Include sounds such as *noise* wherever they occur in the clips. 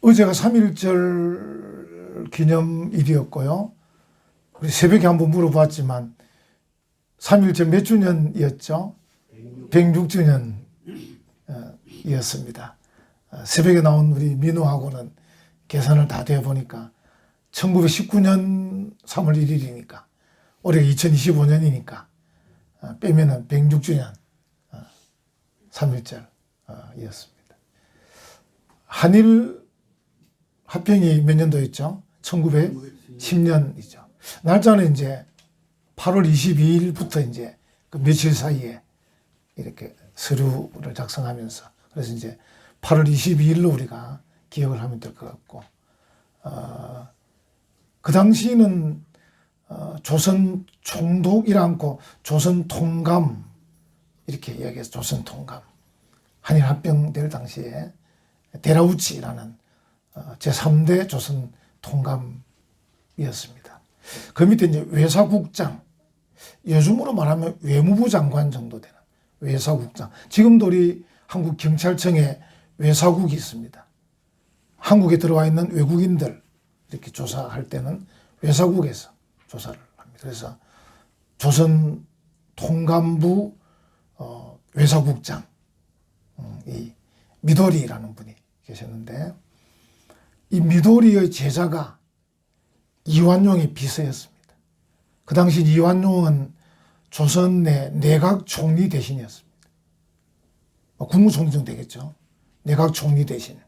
어제가 3.1절 기념일이었고요. 우리 새벽에 한번 물어봤지만 3.1절 몇 주년이었죠? 106주년이었습니다. 어, 새벽에 나온 우리 민호하고는 계산을 다 되어 보니까 1919년 3월 1일이니까 올해가 2025년이니까 어, 빼면은 106주년 3.1절 이었습니다. 한일 합병이 몇 년도였죠? 1910년이죠. 날짜는 이제 8월 22일부터 이제 그 며칠 사이에 이렇게 서류를 작성하면서 그래서 이제 8월 22일로 우리가 기억을 하면 될 것 같고 어, 그 당시는 어, 조선 총독이라 않고 조선 통감 이렇게 이야기해서 조선 통감 한일 합병될 당시에 데라우치라는 어, 제3대 조선 통감이었습니다. 그 밑에 이제 외사국장, 요즘으로 말하면 외무부 장관 정도 되는 외사국장. 지금도 우리 한국 경찰청에 외사국이 있습니다. 한국에 들어와 있는 외국인들 이렇게 조사할 때는 외사국에서 조사를 합니다. 그래서 조선 통감부 어, 외사국장 음, 이 미도리라는 분이 계셨는데 이 미도리의 제자가 이완용의 비서였습니다. 그 당시 이완용은 조선 내 내각 총리 대신이었습니다. 뭐 국무총리 정도 되겠죠. 내각 총리 대신.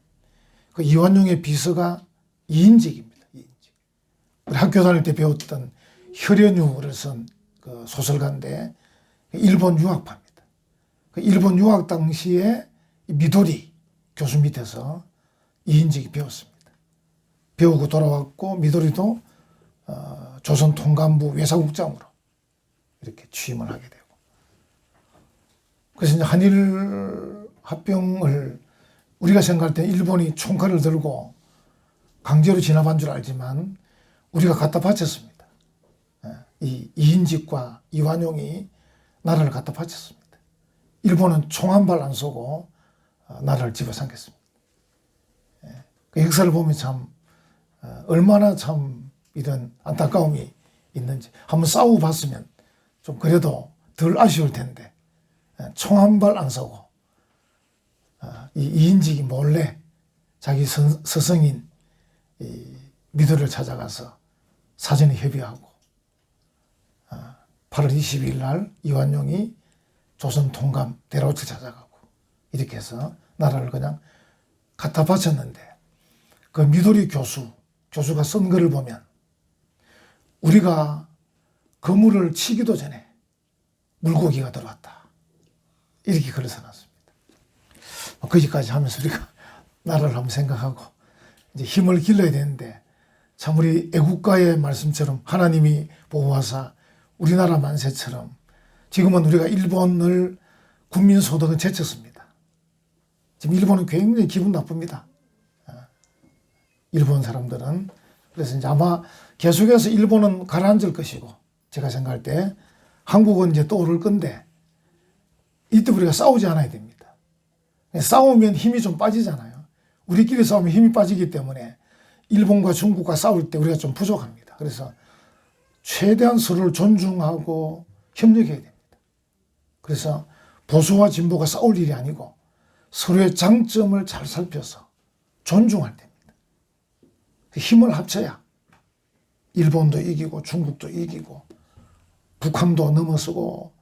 그 이완용의 비서가 이인직입니다. 이인직. 우리 학교 다닐 때 배웠던 혈연유를 쓴 그 소설가인데 일본 유학파입니다. 그 일본 유학 당시에 이 미도리 교수 밑에서 이인직이 배웠습니다. 배우고 돌아왔고 미도리도 어, 조선 통감부 외사국장으로 이렇게 취임을 하게 되고 그래서 이제 한일 합병을 우리가 생각할 때 일본이 총칼을 들고 강제로 진압한 줄 알지만 우리가 갖다 바쳤습니다. 예, 이 이인직과 이완용이 나라를 갖다 바쳤습니다. 일본은 총 한 발 안 쏘고 어, 나라를 집어삼켰습니다. 예, 그 역사를 보면 참 어, 얼마나 참 이런 안타까움이 있는지 한번 싸우고 봤으면 좀 그래도 덜 아쉬울 텐데 예, 총한 발 안 쏘고 어, 이 이인직이 몰래 자기 선, 스승인 이 미도를 찾아가서 사전에 협의하고 8월 22일 날 이완용이 조선 통감 대로치 찾아가고 이렇게 해서 나라를 그냥 갖다 바쳤는데 그 미도리 교수 교수가 쓴 글을 보면 우리가 그물을 치기도 전에 물고기가 들어왔다 이렇게 글을 써놨습니다. 뭐 거기까지 하면서 우리가 *laughs* 나라를 한번 생각하고 이제 힘을 길러야 되는데 참 우리 애국가의 말씀처럼 하나님이 보호하사 우리나라 만세처럼 지금은 우리가 일본을 국민 소득은 제쳤습니다. 지금 일본은 굉장히 기분 나쁩니다. 아, 일본 사람들은 그래서 이제 아마 계속해서 일본은 가라앉을 것이고 제가 생각할 때 한국은 이제 또 오를 건데 이때 우리가 싸우지 않아야 됩니다. 싸우면 힘이 좀 빠지잖아요. 우리끼리 싸우면 힘이 빠지기 때문에 일본과 중국과 싸울 때 우리가 좀 부족합니다. 그래서 최대한 서로를 존중하고 협력해야 됩니다. 그래서 보수와 진보가 싸울 일이 아니고 서로의 장점을 잘 살펴서 존중할 때입니다. 힘을 합쳐야 일본도 이기고 중국도 이기고 북한도 넘어서고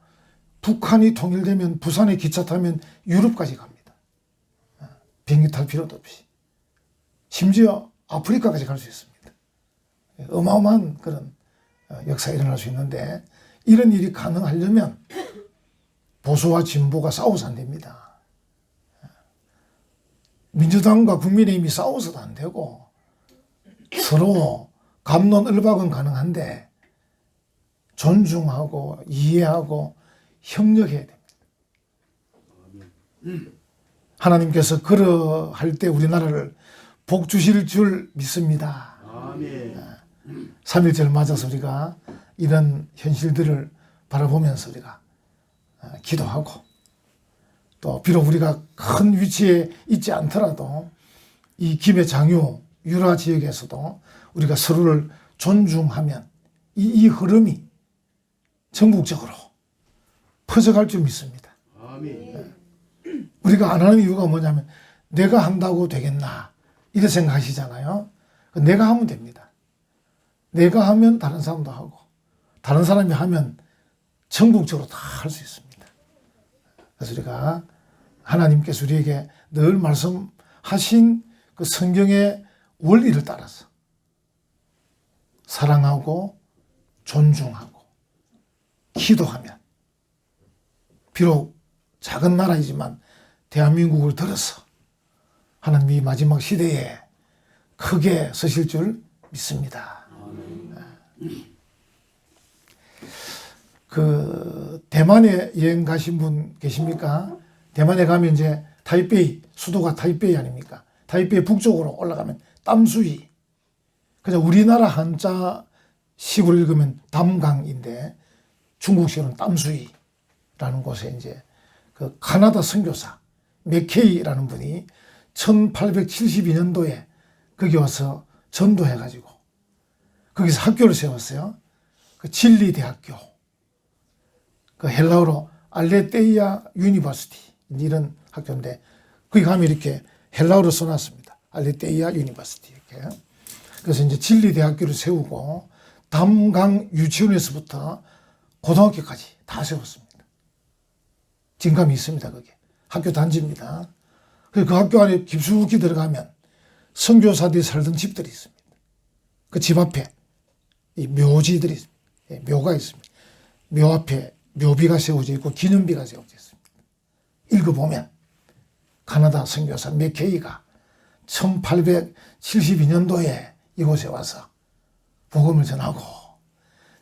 북한이 통일되면 부산에 기차 타면 유럽까지 갑니다. 비행기 탈 필요도 없이. 심지어 아프리카까지 갈 수 있습니다. 어마어마한 그런 역사가 일어날 수 있는데 이런 일이 가능하려면 보수와 진보가 싸워서 안 됩니다. 민주당과 국민의힘이 싸워서도 안 되고 서로 감론을박은 가능한데 존중하고 이해하고 협력해야 됩니다. 하나님께서 그러할 때 우리나라를 복 주실 줄 믿습니다. 아멘. 3.1절 맞아서 우리가 이런 현실들을 바라보면서 우리가 어, 기도하고 또 비록 우리가 큰 위치에 있지 않더라도 이 김해 장유 유라 지역에서도 우리가 서로를 존중하면 이, 이 흐름이 전국적으로 퍼져갈 줄 믿습니다. 아멘. 우리가 안 하는 이유가 뭐냐면 내가 한다고 되겠나 이렇게 생각하시잖아요. 내가 하면 됩니다. 내가 하면 다른 사람도 하고 다른 사람이 하면 전국적으로 다 할 수 있습니다. 그래서 우리가 하나님께서 우리에게 늘 말씀하신 그 성경의 원리를 따라서 사랑하고 존중하고 기도하면 비록 작은 나라이지만 대한민국을 들어서 하나님 이 마지막 시대에 크게 서실 줄 믿습니다. 그 대만에 여행 가신 분 계십니까? 대만에 가면 이제 타이베이 수도가 타이베이 아닙니까? 타이베이 북쪽으로 올라가면 땀수이. 그냥 우리나라 한자 식으로 읽으면 담강인데 중국식으로는 땀수이라는 곳에 이제 그 카나다 선교사 맥케이라는 분이 1872년도에 거기 와서 전도해가지고 거기서 학교를 세웠어요. 그 진리 대학교. 그 헬라어로 알레테이아 유니버시티 이런 학교인데 거기 가면 이렇게 헬라어로 써놨습니다. 알레테이아 유니버시티 이렇게. 그래서 이제 진리 대학교를 세우고 담강 유치원에서부터 고등학교까지 다 세웠습니다. 진감이 있습니다. 거기 학교 단지입니다. 그 학교 안에 깊숙이 들어가면 선교사들이 살던 집들이 있습니다. 그 집 앞에 이 묘지들이 있습니다. 예, 묘가 있습니다. 묘 앞에 묘비가 세워져 있고 기념비가 세워져 있습니다. 읽어보면 카나다 선교사 맥케이가 1872년도에 이곳에 와서 복음을 전하고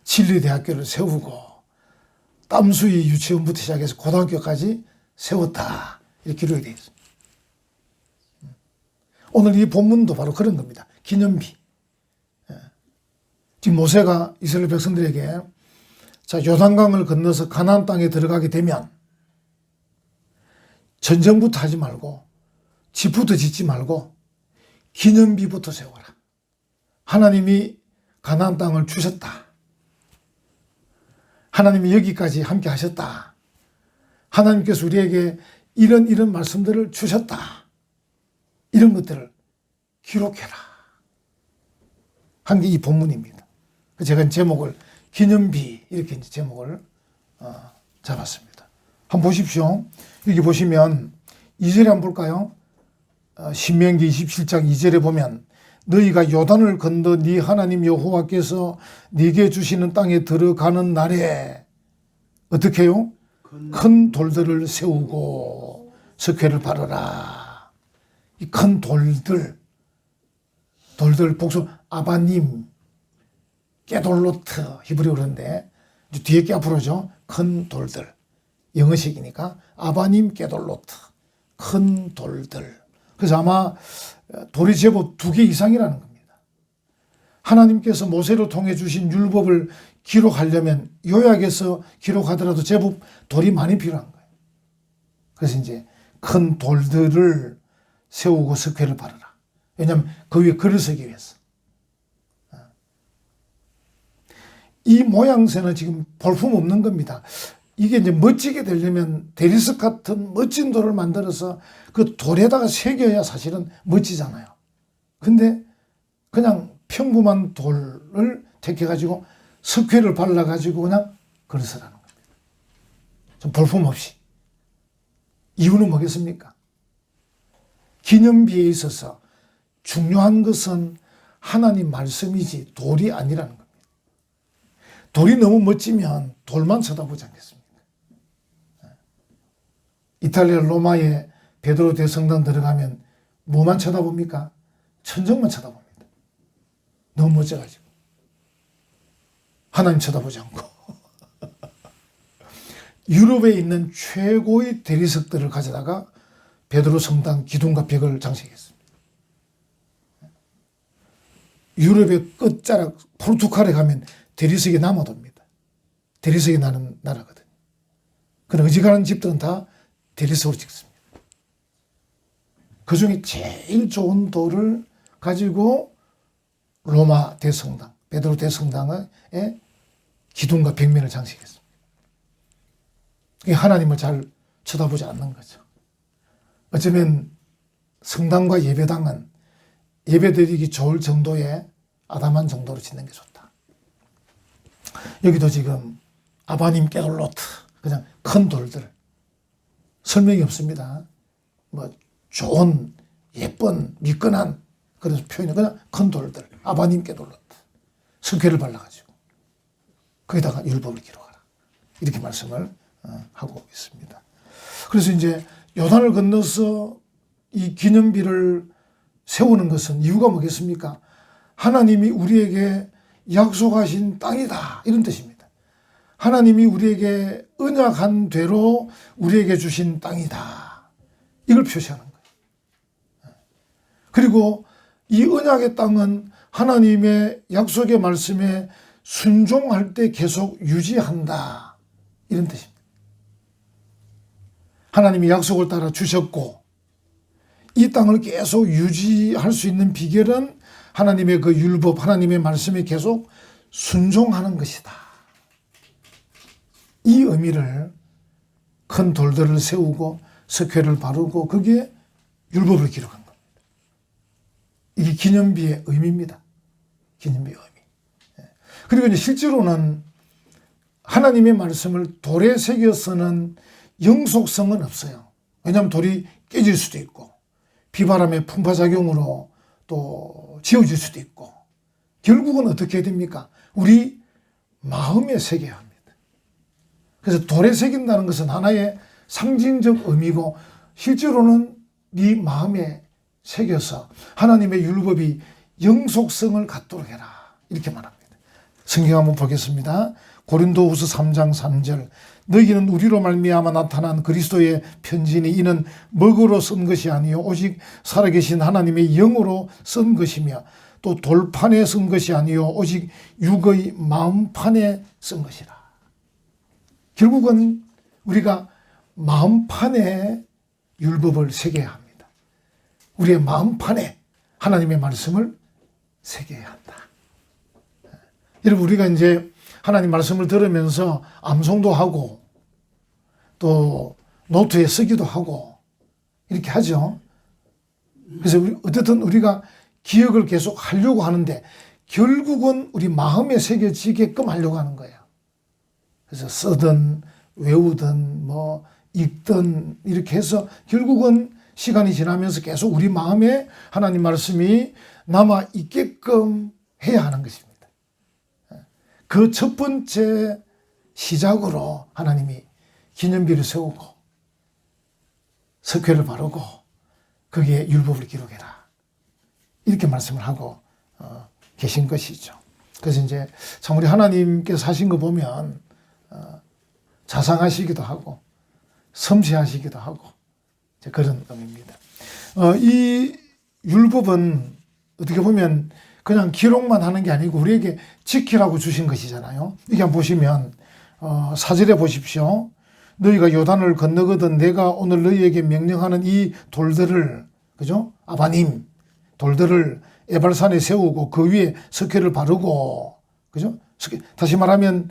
진리대학교를 세우고 땀수이 유치원부터 시작해서 고등학교까지 세웠다. 이렇게 기록이 되어 있습니다. 오늘 이 본문도 바로 그런 겁니다. 기념비. 예. 지금 모세가 이스라엘 백성들에게 자 요단강을 건너서 가나안 땅에 들어가게 되면 전쟁부터 하지 말고 집부터 짓지 말고 기념비부터 세워라. 하나님이 가나안 땅을 주셨다. 하나님이 여기까지 함께 하셨다. 하나님께서 우리에게 이런 이런 말씀들을 주셨다. 이런 것들을 기록해라. 한 게 이 본문입니다. 제가 제목을 기념비 이렇게 제목을 어, 잡았습니다. 한번 보십시오. 여기 보시면 2절에 한번 볼까요? 어, 신명기 27장 2절에 보면 너희가 요단을 건너 네 하나님 여호와께서 네게 주시는 땅에 들어가는 날에 어떻게 해요? 큰 돌들을 세우고 석회를 바르라. 이 큰 돌들, 돌들 복수 아바님, 깨돌로트 히브리어 그런데 뒤에 게 앞으로죠. 큰 돌들. 영어식이니까 아바님 깨돌로트. 큰 돌들. 그래서 아마 돌이 제법 두 개 이상이라는 겁니다. 하나님께서 모세로 통해 주신 율법을 기록하려면 요약해서 기록하더라도 제법 돌이 많이 필요한 거예요. 그래서 이제 큰 돌들을 세우고 석회를 바르라. 왜냐하면 그 위에 글을 쓰기 위해서. 이 모양새는 지금 볼품 없는 겁니다. 이게 이제 멋지게 되려면 대리석 같은 멋진 돌을 만들어서 그 돌에다가 새겨야 사실은 멋지잖아요. 근데 그냥 평범한 돌을 택해가지고 석회를 발라가지고 그냥 그러서라는 겁니다. 좀 볼품 없이. 이유는 뭐겠습니까? 기념비에 있어서 중요한 것은 하나님 말씀이지 돌이 아니라는 겁니다. 돌이 너무 멋지면 돌만 쳐다보지 않겠습니까? 이탈리아 로마의 베드로 대성당 들어가면 뭐만 쳐다봅니까? 천정만 쳐다봅니다. 너무 멋져가지고. 하나님 쳐다보지 않고. *laughs* 유럽에 있는 최고의 대리석들을 가져다가 베드로 성당 기둥과 벽을 장식했습니다. 유럽의 끝자락 포르투갈에 가면 대리석이 남아돕니다. 대리석이 나는 나라거든요. 그런 어지간한 집들은 다 대리석으로 찍습니다. 그 중에 제일 좋은 돌을 가지고 로마 대성당, 베드로 대성당의 기둥과 벽면을 장식했습니다. 하나님을 잘 쳐다보지 않는 거죠. 어쩌면 성당과 예배당은 예배드리기 좋을 정도의 아담한 정도로 짓는 게 좋다. 여기도 지금 아바님 깨돌로트 그냥 큰 돌들 설명이 없습니다. 뭐 좋은 예쁜 미끈한 그런 표현이 그냥 큰 돌들 아바님 깨돌로트 성쾌를 발라가지고 거기다가 율법을 기록하라 이렇게 말씀을 어, 하고 있습니다. 그래서 이제 요단을 건너서 이 기념비를 세우는 것은 이유가 뭐겠습니까? 하나님이 우리에게 약속하신 땅이다. 이런 뜻입니다. 하나님이 우리에게 언약한 대로 우리에게 주신 땅이다. 이걸 표시하는 거예요. 그리고 이 언약의 땅은 하나님의 약속의 말씀에 순종할 때 계속 유지한다. 이런 뜻입니다. 하나님이 약속을 따라 주셨고 이 땅을 계속 유지할 수 있는 비결은 하나님의 그 율법, 하나님의 말씀에 계속 순종하는 것이다. 이 의미를 큰 돌들을 세우고 석회를 바르고 거기에 율법을 기록한 겁니다. 이게 기념비의 의미입니다. 기념비의 의미. 예. 그리고 이제 실제로는 하나님의 말씀을 돌에 새겨서는 영속성은 없어요. 왜냐하면 돌이 깨질 수도 있고 비바람의 풍파작용으로 또 지워질 수도 있고 결국은 어떻게 됩니까? 우리 마음에 새겨야 합니다. 그래서 돌에 새긴다는 것은 하나의 상징적 의미고 실제로는 네 마음에 새겨서 하나님의 율법이 영속성을 갖도록 해라 이렇게 말합니다. 성경 한번 보겠습니다. 고린도후서 3장 3절 너희는 우리로 말미암아 나타난 그리스도의 편지니 이는 먹으로 쓴 것이 아니요 오직 살아계신 하나님의 영으로 쓴 것이며 또 돌판에 쓴 것이 아니요 오직 육의 마음판에 쓴 것이라. 결국은 우리가 마음판에 율법을 새겨야 합니다. 우리의 마음판에 하나님의 말씀을 새겨야 한다. 여러분 우리가 이제 하나님 말씀을 들으면서 암송도 하고 또 노트에 쓰기도 하고 이렇게 하죠. 그래서 우리 어쨌든 우리가 기억을 계속 하려고 하는데 결국은 우리 마음에 새겨지게끔 하려고 하는 거예요. 그래서 쓰든 외우든 뭐 읽든 이렇게 해서 결국은 시간이 지나면서 계속 우리 마음에 하나님 말씀이 남아 있게끔 해야 하는 것입니다. 그 첫 번째 시작으로 하나님이 기념비를 세우고 석회를 바르고 거기에 율법을 기록해라. 이렇게 말씀을 하고 어, 계신 것이죠. 그래서 이제 참 우리 하나님께서 하신 거 보면 어, 자상하시기도 하고 섬세하시기도 하고 그런 의미입니다. 어, 이 율법은 어떻게 보면 그냥 기록만 하는 게 아니고 우리에게 지키라고 주신 것이잖아요. 이게 보시면 어, 사절에 보십시오. 너희가 요단을 건너거든 내가 오늘 너희에게 명령하는 이 돌들을 그죠? 아바님 돌들을 에발산에 세우고 그 위에 석회를 바르고 그죠? 다시 말하면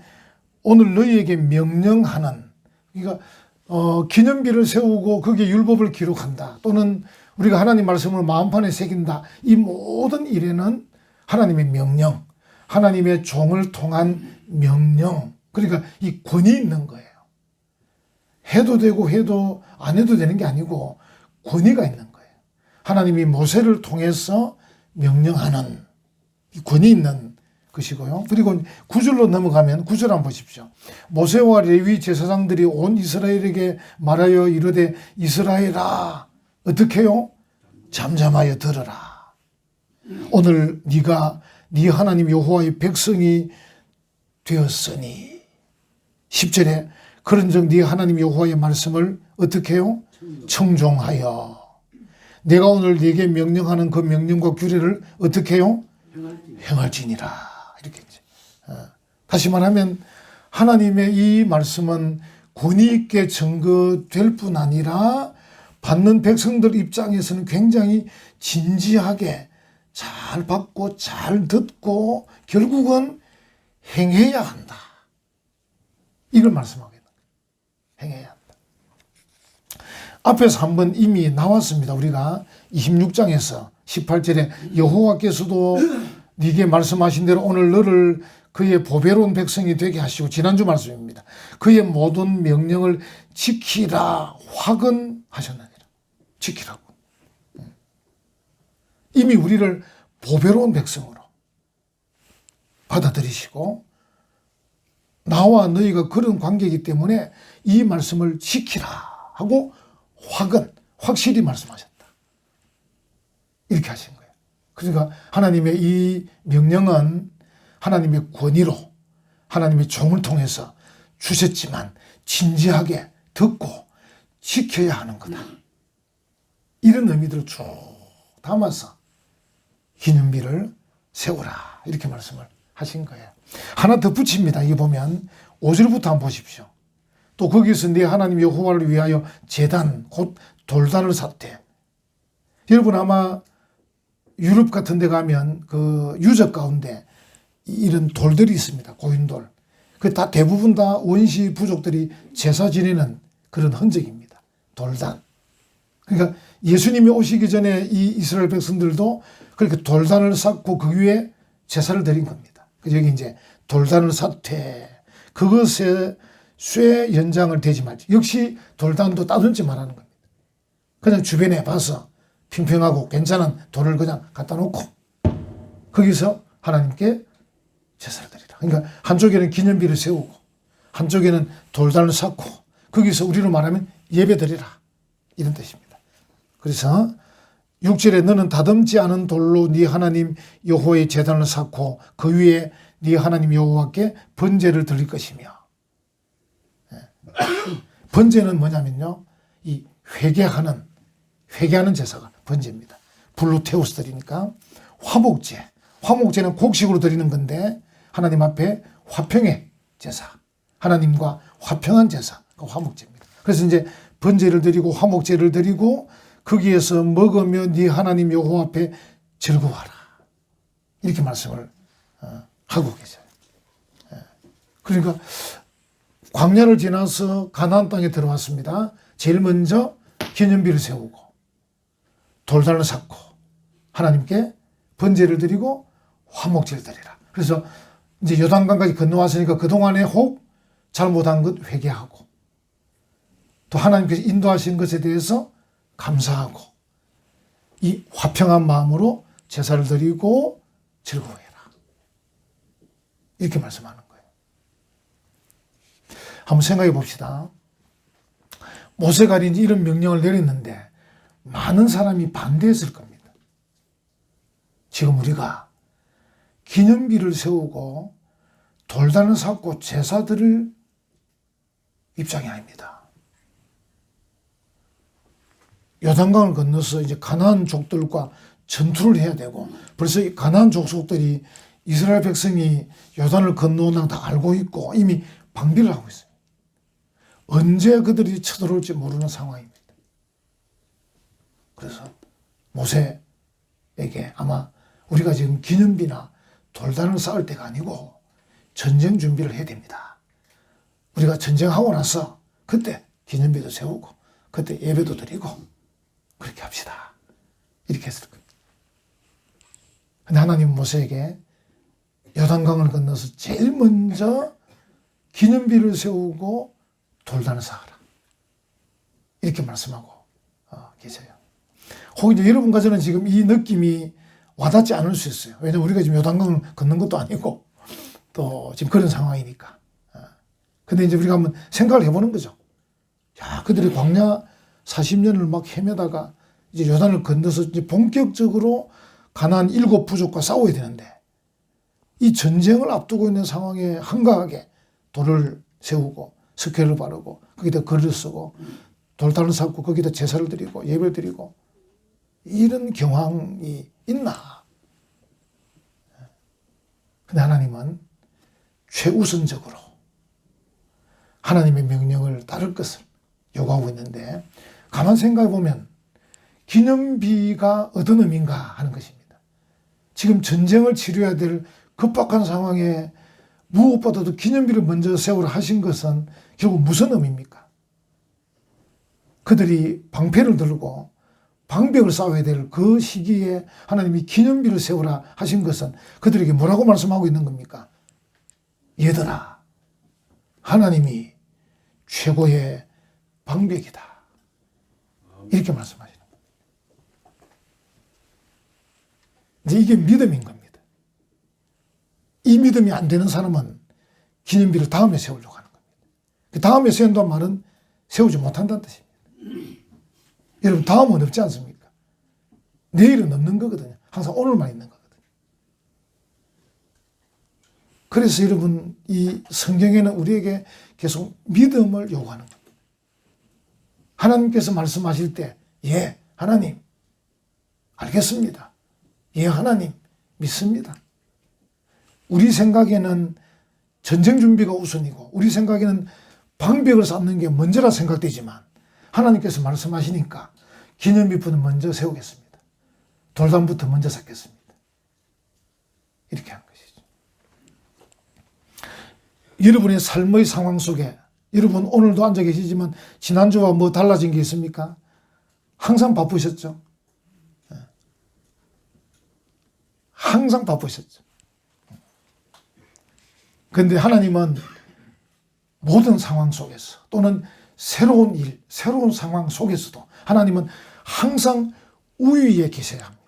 오늘 너희에게 명령하는 그러니까 어, 기념비를 세우고 거기에 율법을 기록한다 또는 우리가 하나님 말씀을 마음판에 새긴다 이 모든 일에는 하나님의 명령 하나님의 종을 통한 명령 그러니까 이 권위 있는 거예요. 해도 되고 해도 안 해도 되는 게 아니고 권위가 있는 거예요. 하나님이 모세를 통해서 명령하는 권위 있는 것이고요. 그리고 구절로 넘어가면 구절 한번 보십시오. 모세와 레위 제사장들이 온 이스라엘에게 말하여 이르되 이스라엘아 어떻게요? 잠잠하여 들어라. 오늘 네가 네 하나님 여호와의 백성이 되었으니 10절에 그런즉 네 하나님 여호와의 말씀을 어떻게 해요? 청종하여 내가 오늘 네게 명령하는 그 명령과 규례를 어떻게 해요? 행할지니라 이렇게 이제 어. 다시 말하면 하나님의 이 말씀은 권위 있게 증거될 뿐 아니라 받는 백성들 입장에서는 굉장히 진지하게 잘 받고 잘 듣고 결국은 행해야 한다. 이걸 말씀하고 있는. 행해야 한다. 앞에서 한번 이미 나왔습니다. 우리가 26장에서 18절에 여호와께서도 네게 말씀하신 대로 오늘 너를 그의 보배로운 백성이 되게 하시고 지난주 말씀입니다. 그의 모든 명령을 지키라 확언하셨느니라. 지키라고. 이미 우리를 보배로운 백성으로 받아들이시고 나와 너희가 그런 관계이기 때문에 이 말씀을 지키라 하고 확은 확실히 말씀하셨다. 이렇게 하신. 그러니까 하나님의 이 명령은 하나님의 권위로 하나님의 종을 통해서 주셨지만 진지하게 듣고 지켜야 하는 거다. 이런 의미들을 쭉 담아서 기념비를 세우라 이렇게 말씀을 하신 거예요. 하나 더 붙입니다. 이 보면 5절부터 한번 보십시오. 또 거기서 내 하나님 여호와를 위하여 제단 곧 돌단을 샀대. 여러분 아마 유럽 같은 데 가면 그 유적 가운데 이런 돌들이 있습니다. 고인돌. 그 다 대부분 다 원시 부족들이 제사 지내는 그런 흔적입니다. 돌단. 그러니까 예수님이 오시기 전에 이 이스라엘 백성들도 그렇게 돌단을 쌓고 그 위에 제사를 드린 겁니다. 그 여기 이제 돌단을 쌓되 그것에 쇠 연장을 대지 말지. 역시 돌단도 따듬지 말라는 겁니다. 그냥 주변에 봐서 평평하고 괜찮은 돌을 그냥 갖다 놓고 거기서 하나님께 제사를 드리라. 그러니까 한쪽에는 기념비를 세우고 한쪽에는 돌단을 쌓고 거기서 우리로 말하면 예배 드리라. 이런 뜻입니다. 그래서 6절에 너는 다듬지 않은 돌로 네 하나님 여호와의 제단을 쌓고 그 위에 네 하나님 여호와께 번제를 드릴 것이며 예. *coughs* 번제는 뭐냐면요. 이 회개하는 회개하는 제사가 번제입니다. 불로 태워서 드리니까 화목제. 화목제는 곡식으로 드리는 건데 하나님 앞에 화평의 제사. 하나님과 화평한 제사. 그 화목제입니다. 그래서 이제 번제를 드리고 화목제를 드리고 거기에서 먹으며 네 하나님 여호와 앞에 즐거워하라. 이렇게 말씀을 어, 하고 계세요. 예. 그러니까 광야를 지나서 가나안 땅에 들어왔습니다. 제일 먼저 기념비를 세우고 돌단을 쌓고 하나님께 번제를 드리고 화목제를 드리라. 그래서 이제 요단강까지 건너왔으니까 그동안에 혹 잘못한 것 회개하고 또 하나님께서 인도하신 것에 대해서 감사하고 이 화평한 마음으로 제사를 드리고 즐거워해라. 이렇게 말씀하는 거예요. 한번 생각해 봅시다. 모세가 이제 이런 명령을 내렸는데 많은 사람이 반대했을 겁니다. 지금 우리가 기념비를 세우고 돌단을 쌓고 제사 드릴 입장이 아닙니다. 요단강을 건너서 이제 가나안 족들과 전투를 해야 되고 벌써 이 가나안 족속들이 이스라엘 백성이 요단을 건너온다는 다 알고 있고 이미 방비를 하고 있어요. 언제 그들이 쳐들어올지 모르는 상황입니다. 그래서 모세에게 아마 우리가 지금 기념비나 돌단을 쌓을 때가 아니고 전쟁 준비를 해야 됩니다. 우리가 전쟁하고 나서 그때 기념비도 세우고 그때 예배도 드리고 그렇게 합시다. 이렇게 했을 겁니다. 근데 하나님 모세에게 요단강을 건너서 제일 먼저 기념비를 세우고 돌단을 쌓아라. 이렇게 말씀하고 어, 계세요. 혹 이제 여러분과 저는 지금 이 느낌이 와닿지 않을 수 있어요. 왜냐면 우리가 지금 요단강을 걷는 것도 아니고 또 지금 그런 상황이니까. 어. 근데 이제 우리가 한번 생각을 해보는 거죠. 야, 그들이 광야 40년을 막 헤매다가 이제 요단을 건너서 이제 본격적으로 가난 일곱 부족과 싸워야 되는데 이 전쟁을 앞두고 있는 상황에 한가하게 돌을 세우고 스케일을 바르고 거기다 글을 쓰고 돌단을 쌓고 거기다 제사를 드리고 예배를 드리고 이런 경황이 있나? 근데 하나님은 최우선적으로 하나님의 명령을 따를 것을 요구하고 있는데 가만 생각해 보면 기념비가 어떤 의미인가 하는 것입니다. 지금 전쟁을 치료해야 될 급박한 상황에 무엇보다도 기념비를 먼저 세우라 하신 것은 결국 무슨 의미입니까? 그들이 방패를 들고 방벽을 쌓아야 될 그 시기에 하나님이 기념비를 세우라 하신 것은 그들에게 뭐라고 말씀하고 있는 겁니까? 얘들아, 하나님이 최고의 방벽이다. 이렇게 말씀하시는. 이제 이게 믿음인 겁니다. 이 믿음이 안 되는 사람은 기념비를 다음에 세우려고 하는 겁니다. 그 다음에 세운다는 말은 세우지 못한다는 뜻입니다. 여러분, 다음은 없지 않습니까? 내일은 없는 거거든요. 항상 오늘만 있는 거거든요. 그래서 여러분, 이 성경에는 우리에게 계속 믿음을 요구하는 겁니다. 하나님께서 말씀하실 때, 예, 하나님, 알겠습니다. 예, 하나님, 믿습니다. 우리 생각에는 전쟁 준비가 우선이고, 우리 생각에는 방벽을 쌓는 게 먼저라 생각되지만, 하나님께서 말씀하시니까 기념비부터 먼저 세우겠습니다. 돌담부터 먼저 쌓겠습니다. 이렇게 한 것이죠. 여러분의 삶의 상황 속에 여러분 오늘도 앉아 계시지만 지난주와 뭐 달라진 게 있습니까? 항상 바쁘셨죠? 예. 항상 바쁘셨죠. 그런데 하나님은 모든 상황 속에서 또는 새로운 일, 새로운 상황 속에서도 하나님은 항상 우위에 계셔야 합니다.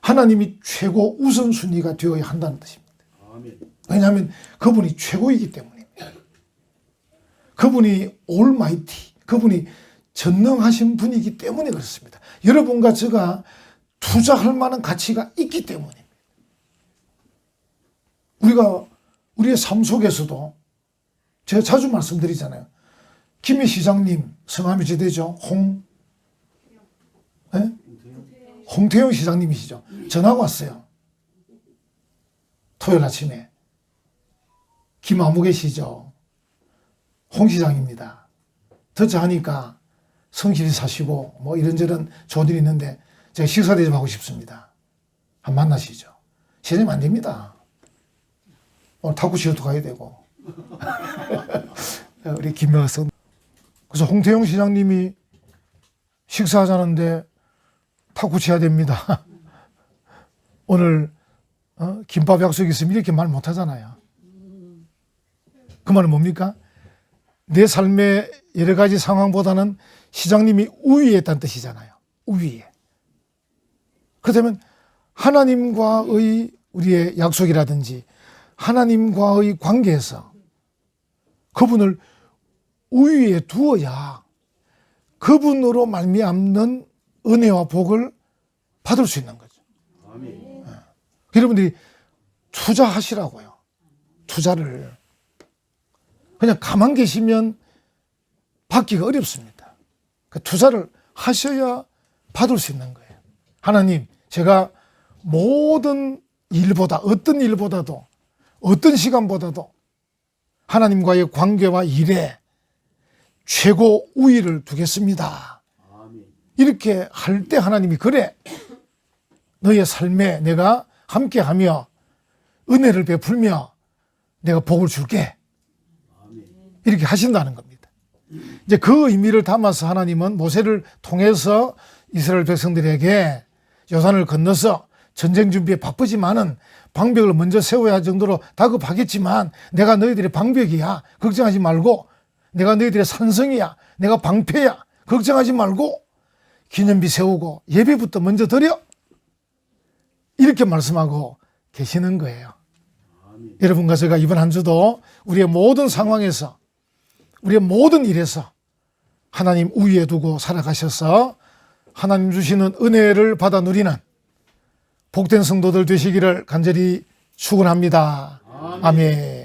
하나님이 최고 우선순위가 되어야 한다는 뜻입니다. 왜냐하면 그분이 최고이기 때문입니다. 그분이 올마이티, 그분이 전능하신 분이기 때문에 그렇습니다. 여러분과 제가 투자할 만한 가치가 있기 때문입니다. 우리가 우리의 삶 속에서도 제가 자주 말씀드리잖아요. 김희 시장님 성함이 제되죠? 홍, 예? 홍태영 시장님이시죠? 전화가 왔어요. 토요일 아침에. 김아무 계시죠? 홍 시장입니다. 듣자 하니까 성실히 사시고 뭐 이런저런 일이 있는데 제가 식사 대접하고 싶습니다. 한번 만나시죠. 시장님 안 됩니다. 오늘 탁구치러도 가야 되고. *laughs* 우리 김명성. 그래서 홍태영 시장님이 식사하자는데 탁구 쳐야 됩니다. *laughs* 오늘 어? 김밥 약속 있으면 이렇게 말 못하잖아요. 그 말은 뭡니까? 내 삶의 여러 가지 상황보다는 시장님이 우위에 있다는 뜻이잖아요. 우위에. 그렇다면 하나님과의 우리의 약속이라든지 하나님과의 관계에서 그분을 우위에 두어야 그분으로 말미암는 은혜와 복을 받을 수 있는 거죠. 아멘. 여러분들이 투자하시라고요. 투자를. 그냥 가만 계시면 받기가 어렵습니다. 그 투자를 하셔야 받을 수 있는 거예요. 하나님, 제가 모든 일보다, 어떤 일보다도, 어떤 시간보다도 하나님과의 관계와 일에 최고 우위를 두겠습니다. 이렇게 할 때 하나님이 그래 너의 삶에 내가 함께하며 은혜를 베풀며 내가 복을 줄게. 이렇게 하신다는 겁니다. 이제 그 의미를 담아서 하나님은 모세를 통해서 이스라엘 백성들에게 요단을 건너서 전쟁 준비에 바쁘지만은 방벽을 먼저 세워야 할 정도로 다급하겠지만 내가 너희들의 방벽이야. 걱정하지 말고 내가 너희들의 산성이야. 내가 방패야. 걱정하지 말고 기념비 세우고 예배부터 먼저 드려. 이렇게 말씀하고 계시는 거예요. 여러분과 제가 이번 한 주도 우리의 모든 상황에서 우리의 모든 일에서 하나님 우위에 두고 살아가셔서 하나님 주시는 은혜를 받아 누리는 복된 성도들 되시기를 간절히 축원합니다. 아멘.